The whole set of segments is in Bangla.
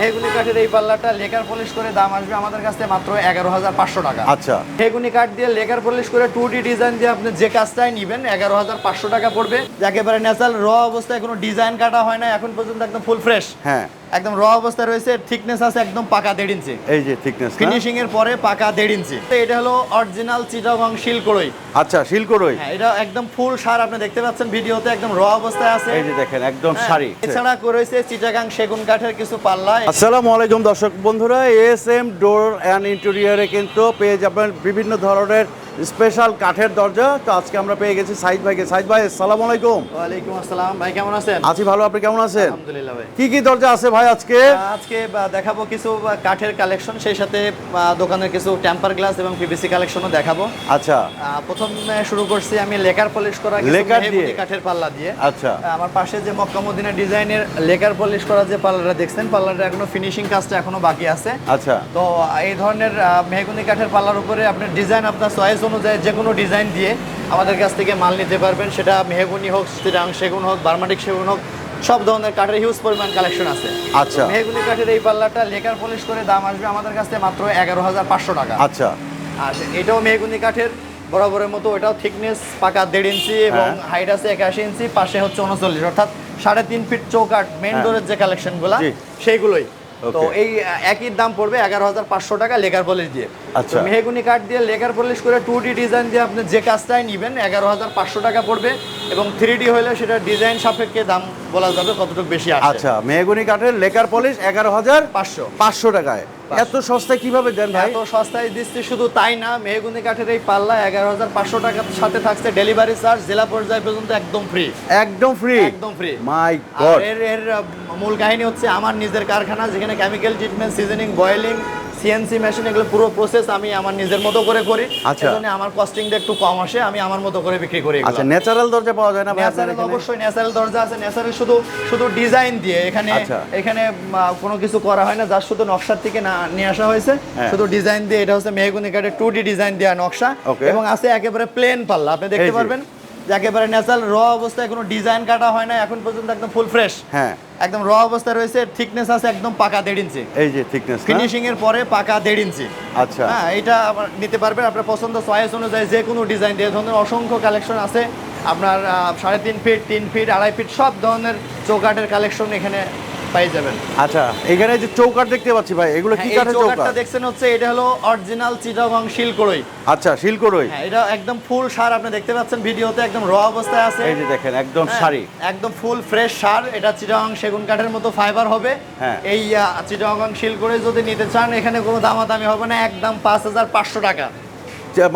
মেহগুনি কাঠের এই পাল্লাটা লেকার পলিশ করে দাম আসবে আমাদের কাছে মাত্র এগারো হাজার পাঁচশো টাকা। আচ্ছা। মেহগুনি কাঠ দিয়ে লেকার পলিশ করে টু ডি ডিজাইন দিয়ে আপনি যে কাজটাই নিবেন এগারো হাজার পাঁচশো টাকা পড়বে। একেবারে ন্যাচারাল র অবস্থায় কোনো ডিজাইন কাটা হয় না এখন পর্যন্ত একদম ফুল ফ্রেশ হ্যাঁ। একদম র অবস্থায় রয়েছে থিকনেস আছে একদম পাকা দেড় ইঞ্চি। এই যে থিকনেস ফিনিশিং এর পরে পাকা দেড় ইঞ্চি। তো এটা হলো অরিজিনাল চিটাগং শিলকড়ই। আচ্ছা শিলকড়ই? হ্যাঁ এটা একদম ফুল সার আপনি দেখতে পাচ্ছেন ভিডিওতে একদম র অবস্থায় আছে। এই যে দেখেন একদম সারি। শাড়ি এছাড়া রয়েছে চিটাগাং সেগুন কাঠের কিছু পাল্লা। আসসালামু আলাইকুম দর্শক বন্ধুরা এস এম ডোর অ্যান্ড ইন্টেরিয়ারে কিন্তু পেয়ে যাবেন বিভিন্ন ধরনের স্পেশাল কাঠের দরজা। তো আজকে আমরা পেয়ে গেছি সাইদ ভাইকে। সাইদ ভাই আসসালামু আলাইকুম। ওয়ালাইকুম আসসালাম। ভাই কেমন আছেন? আছি ভালো আপনি কেমন আছেন? আলহামদুলিল্লাহ ভাই। কি কি দরজা আছে ভাই আজকে? আজকে দেখাবো কিছু কাঠের কালেকশন। সেই সাথে দোকানের কিছু টেম্পার গ্লাস এবং পিভিসি কালেকশনও দেখাবো। আচ্ছা। প্রথমে শুরু করছি আমি লেকার পলিশ করা কিছু লেকার দিয়ে? কাঠের পাল্লা দিয়ে। আচ্ছা। আমার পাশে যে মক্কামুদ্দিনের ডিজাইনের লেকার পলিশ করা যে পাল্লাটা দেখছেন পাল্লাটা এখনও ফিনিশিং কাজটা এখনও বাকি আছে। আচ্ছা। তো এই ধরনের মেহগনি কাঠের পাল্লার উপরে আপনার ডিজাইন আপনার চয়েস অনুযায়ী যে কোনো ডিজাইন দিয়ে আমাদের কাছ থেকে মাল নিতে পারবেন সেটা মেহগনি হোক চিরাং সেগুন হোক বার্মাটিক সেগুন হোক সব ধরনের কাঠের হিউজ পরিমাণ কালেকশন আছে আচ্ছা। মেহগনি কাঠের এই পাল্লাটা লেকার পলিশ করে দাম আসবে আমাদের কাছে মাত্র এগারো হাজার পাঁচশো টাকা আচ্ছা আর এটাও মেহগুনি কাঠের বরাবরের মতো ওটাও থিকনেস পাকা দেড় ইঞ্চি এবং হ্যাঁ। হাইট আছে একাশি ইঞ্চি পাশে হচ্ছে উনচল্লিশ অর্থাৎ সাড়ে তিন ফিট চৌকাট মেন। ডোরের যে কালেকশনগুলো। সেইগুলোই. তো এই একই দাম পড়বে এগারো হাজার পাঁচশো টাকা লেকার পলিশ দিয়ে। আচ্ছা। মেহগুনি কাঠ দিয়ে লেকার পলিশ করে টু ডি ডিজাইন দিয়ে আপনি যে কাজটাই নেবেন এগারো হাজার পাঁচশো টাকা পড়বে এবং থ্রি ডি হলে সেটা ডিজাইন সাপেক্ষে দাম বলা যাবে কতটুকু বেশি আচ্ছা মেহগুনি কাঠের লেকার পলিশ এগারো হাজার পাঁচশো। পাঁচশো। টাকায়। এত সস্তায় কীভাবে দেন ভাই? এত সস্তায় দিচ্ছি শুধু তাই না মেহগুনি কাঠের এই পাল্লা এগারো হাজার পাঁচশো টাকার সাথে থাকছে ডেলিভারি চার্জ জেলা পর্যায়ে পর্যন্ত একদম ফ্রি একদম ফ্রি একদম ফ্রি মাই গড এর এর মূল কাহিনী হচ্ছে আমার নিজের কারখানা যেখানে chemical treatment seasoning boiling CNC machine এগুলো পুরো প্রসেস আমি আমার নিজের মতো করে করি আচ্ছা। আমার কস্টিংটা একটু কম আসে আমি আমার মতো করে বিক্রি করি আচ্ছা ন্যাচারাল দরজা পাওয়া যায় না ন্যাচারাল এখানে? অবশ্যই ন্যাচারাল দরজা আছে ন্যাচারাল শুধু শুধু ডিজাইন দিয়ে এখানে আচ্ছা। এখানে কোনো কিছু করা হয় না যার শুধু নকশার থেকে না নিয়ে আসা হয়েছে হ্যাঁ। শুধু ডিজাইন দিয়ে এটা হচ্ছে মেহগুনি কাঠের টু ডি ডিজাইন দেওয়া নকশা এবং আছে একেবারে প্লেন পাল্লা আপনি দেখতে পারবেন একেবারে ন্যাচারাল র অবস্থায় কোনো ডিজাইন কাটা হয় না এখন পর্যন্ত একদম ফুল ফ্রেশ হ্যাঁ। একদম র অবস্থায় রয়েছে থিকনেস আছে একদম পাকা দেড় ইঞ্চি। এই যে থিকনেস ফিনিশিং এর পরে পাকা দেড় ইঞ্চি। আচ্ছা। হ্যাঁ এটা নিতে পারবেন আপনার পছন্দ চয়েস অনুযায়ী যে কোনো ডিজাইন দিয়ে ধরনের অসংখ্য কালেকশন আছে। আপনার সাড়ে তিন ফিট তিন ফিট আড়াই ফিট সব ধরনের চৌকাটের কালেকশন এখানে পাই যাবেন। আচ্ছা এখানে যে চৌকাট দেখতে পাচ্ছি ভাই এগুলো কি হ্যাঁ, কাঠের চৌকাট দেখছেন হচ্ছে এটা হলো অরিজিনাল চিটাগং শিলকড়ই। আচ্ছা শিলকড়ই। হ্যাঁ এটা একদম ফুল সার আপনি দেখতে পাচ্ছেন ভিডিওতে একদম র অবস্থায় আছে। এই যে দেখেন একদম হ্যাঁ, শাড়ি একদম ফুল ফ্রেশ সার এটা চিটাগং সেগুন কাঠের মতো ফাইবার হবে। হ্যাঁ। এই চিটাগং শিল করে যদি নিতে চান এখানে কোনো দামাদামি হবে না একদম পাঁচ হাজার পাঁচশো টাকা।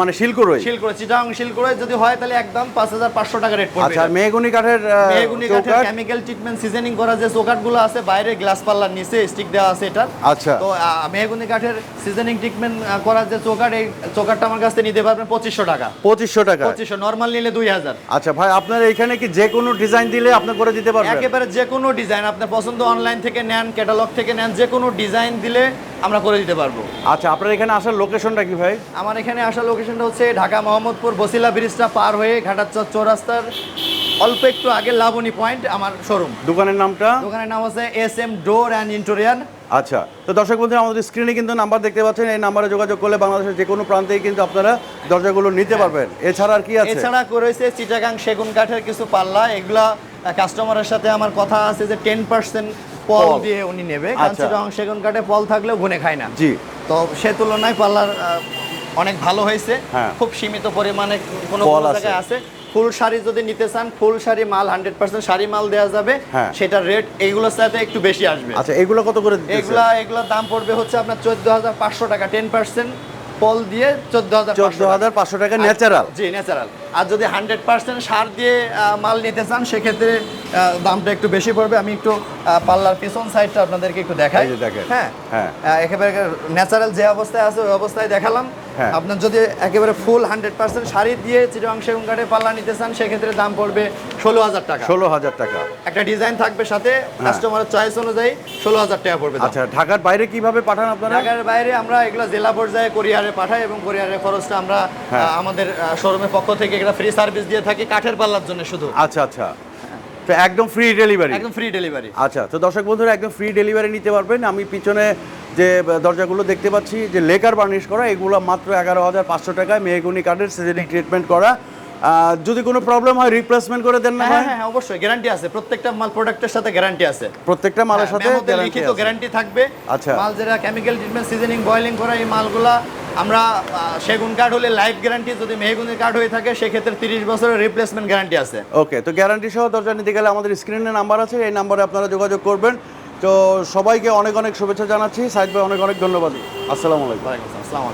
মানে শিলকড়ই শিল করে চিটাগং শিল করে যদি হয় তাহলে একদম পাঁচ হাজার পাঁচশো টাকা রেট পড়বে। আচ্ছা মেহগুনি কাঠের মেহগুনি কাঠের কেমিক্যাল ট্রিটমেন্ট সিজনিং করা যে চৌকাঠগুলো আছে বাইরে গ্লাস পাল্লার নিচে স্টিক দেওয়া আছে এটা আচ্ছা। তো মেহগুনি কাঠের সিজনিং ট্রিটমেন্ট করা যে চৌকাঠ এই চৌকাঠটা আমার কাছ নিতে পারবেন পঁচিশশো টাকা। পঁচিশশো টাকা? পঁচিশশো নর্মাল নিলে দুই হাজার। আচ্ছা ভাই আপনার এখানে কি যে কোনো ডিজাইন দিলে আপনি করে দিতে পারবেন? একেবারে যে কোনো ডিজাইন আপনার পছন্দ অনলাইন থেকে নেন ক্যাটালগ থেকে নেন যে কোনো ডিজাইন দিলে আমরা করে দিতে পারব। আচ্ছা আপনার এখানে আসার লোকেশনটা কি ভাই? আমার এখানে আসা লোকেশনটা হচ্ছে ঢাকা মোহাম্মদপুর বসিলা ব্রিজটা পার হয়ে ঘাটাচর চৌরাস্তার অল্প একটু আগে লাবণী পয়েন্ট আমার শোরুম দোকানের নামটা? দোকানের নাম হচ্ছে S M door and interior আচ্ছা তো দর্শক বন্ধু আমাদের স্ক্রিনে কিন্তু নাম্বার দেখতে পাচ্ছেন এই নাম্বারে যোগাযোগ করলে বাংলাদেশের যে কোনো প্রান্তেই কিন্তু আপনারা দরজাগুলো নিতে পারবেন। এছাড়া আর কি আছে? এছাড়া রয়েছে চিটাগাং সেগুন কাঠের কিছু পাল্লা এগুলা কাস্টমারের সাথে আমার কথা আছে যে টেন পার্সেন্ট পল। দিয়ে উনি নেবে কারণ আচ্ছা। সেগুন কাঠে পল থাকলেও গুনে খায় না জি তো সে তুলনায় পাল্লার অনেক ভালো হয়েছে হ্যাঁ। খুব সীমিত পরিমাণে কোনো। জায়গায় আছে ফুল শাড়ি যদি নিতে চান ফুল শাড়ি মাল হান্ড্রেড পার্সেন্ট শাড়ি মাল দেওয়া যাবে হ্যাঁ। সেটার রেট এইগুলোর সাথে একটু বেশি আসবে আচ্ছা এগুলো কত করে? এগুলা এগুলোর দাম পড়বে হচ্ছে আপনার চোদ্দ হাজার পাঁচশো টাকা টেন পার্সেন্ট পল দিয়ে চোদ্দ হাজার চোদ্দ হাজার পাঁচশো টাকা ন্যাচারাল জি ন্যাচারাল আর যদি হান্ড্রেড পার্সেন্ট সার দিয়ে মাল নিতে চান সেক্ষেত্রে দামটা একটু বেশি পড়বে। আমি একটু পার্লার পাল্লার পিছন সাইডটা আপনাদেরকে একটু দেখাই। হ্যাঁ? হ্যাঁ। একেবারে ন্যাচারাল যে অবস্থায় আছে ওই অবস্থায় দেখালাম। আপনার যদি একেবারে ফুল হান্ড্রেড পার্সেন্ট শাড়ি দিয়ে চিরং সেগুন কাঠে পাল্লা নিতে চান সেক্ষেত্রে দাম পড়বে ষোলো হাজার টাকা। ষোলো হাজার টাকা। একটা ডিজাইন থাকবে সাথে কাস্টমারের চয়েস অনুযায়ী ষোলো হাজার টাকা পড়বে আচ্ছা ঢাকার বাইরে কীভাবে পাঠান আপনারা? ঢাকার বাইরে আমরা এগুলো জেলা পর্যায়ে কোরিয়ারে পাঠাই এবং কোরিয়ারের খরচটা আমরা হ্যাঁ। আমাদের শোরুমের পক্ষ থেকে একটা ফ্রি সার্ভিস দিয়ে থাকি কাঠের পাল্লার জন্য শুধু। আচ্ছা আচ্ছা। তো একদম ফ্রি ডেলিভারি একদম ফ্রি ডেলিভারি আচ্ছা তো দর্শক বন্ধুরা একদম ফ্রি ডেলিভারি নিতে পারবেন। আমি পিছনে যে দরজাগুলো দেখতে পাচ্ছি যে লেকার বার্নিশ করা এগুলো মাত্র এগারো হাজার পাঁচশো টাকায় মেহগুনি কাঠের সিজনিং ট্রিটমেন্ট করা। যদি কোনো প্রবলেম হয় রিপ্লেসমেন্ট করে দেন না হ্যাঁ হ্যাঁ? হ্যাঁ, অবশ্যই গ্যারান্টি আছে। প্রত্যেকটা মাল প্রোডাক্টের সাথে গ্যারান্টি আছে। প্রত্যেকটা মালের সাথে লিখিত গ্যারান্টি থাকবে। আচ্ছা। মাল যেটা কেমিক্যাল ট্রিটমেন্ট সিজনিং বয়লিং করা এই মালগুলা আমরা সেগুন কার্ড হলে লাইফ গ্যারান্টি যদি মেহগুনি কার্ড হয়ে থাকে সেক্ষেত্রে তিরিশ বছরের রিপ্লেসমেন্ট গ্যারান্টি আছে। ওকে তো গ্যারান্টি সহ দরজা নিতে গেলে আমাদের স্ক্রিনে নাম্বার আছে এই নাম্বারে আপনারা যোগাযোগ করবেন। তো সবাইকে অনেক অনেক শুভেচ্ছা জানাচ্ছি। সাইদ ভাই, অনেক অনেক ধন্যবাদ। আসসালামু আলাইকুম। ওয়ালাইকুম আসসালাম।